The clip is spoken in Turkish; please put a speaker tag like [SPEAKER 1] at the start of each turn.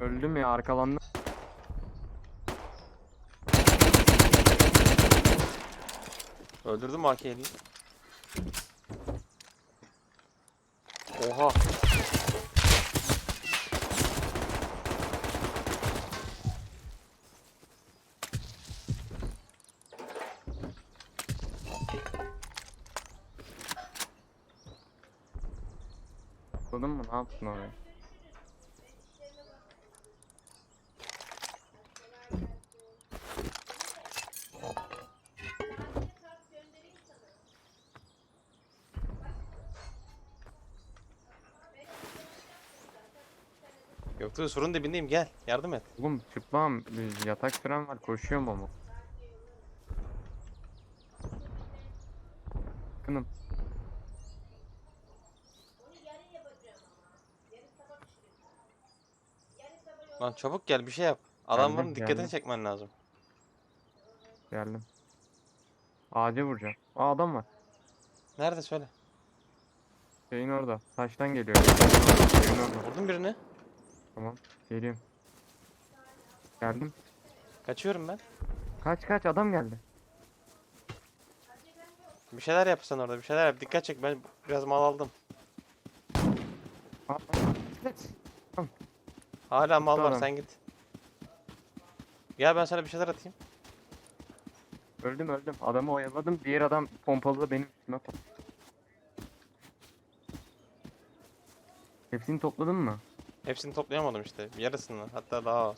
[SPEAKER 1] Öldüm ya arkalandım.
[SPEAKER 2] Öldürdüm mü? Oha.
[SPEAKER 1] Atladın mı? Ne yaptın oraya?
[SPEAKER 2] Yoksa surun dibindeyim gel. Yardım et.
[SPEAKER 1] Oğlum bir yatak süren var koşuyorum ama. Yakınım.
[SPEAKER 2] Lan çabuk gel bir şey yap. Adamların
[SPEAKER 1] Geldim,
[SPEAKER 2] dikkatini
[SPEAKER 1] geldim.
[SPEAKER 2] çekmen lazım.
[SPEAKER 1] Geldim. Ağaca vuracağım. Aa adam var.
[SPEAKER 2] Nerede söyle.
[SPEAKER 1] Şeyin orada. Taştan geliyor. Şeyin orada.
[SPEAKER 2] Vurdum birini.
[SPEAKER 1] Tamam. Geliyorum. Geldim.
[SPEAKER 2] Kaçıyorum ben.
[SPEAKER 1] Kaç kaç adam geldi.
[SPEAKER 2] Bir şeyler yap sen orada bir şeyler yap. Dikkat çek ben biraz mal aldım.
[SPEAKER 1] Aa.
[SPEAKER 2] Hala mal var sen git. Gel ben sana bir şeyler atayım.
[SPEAKER 1] Öldüm öldüm. Adamı oyaladım. Diğer adam pompalı da benim üstüme pat- Hepsini topladın mı?
[SPEAKER 2] Hepsini toplayamadım işte. Yarısını hatta daha az.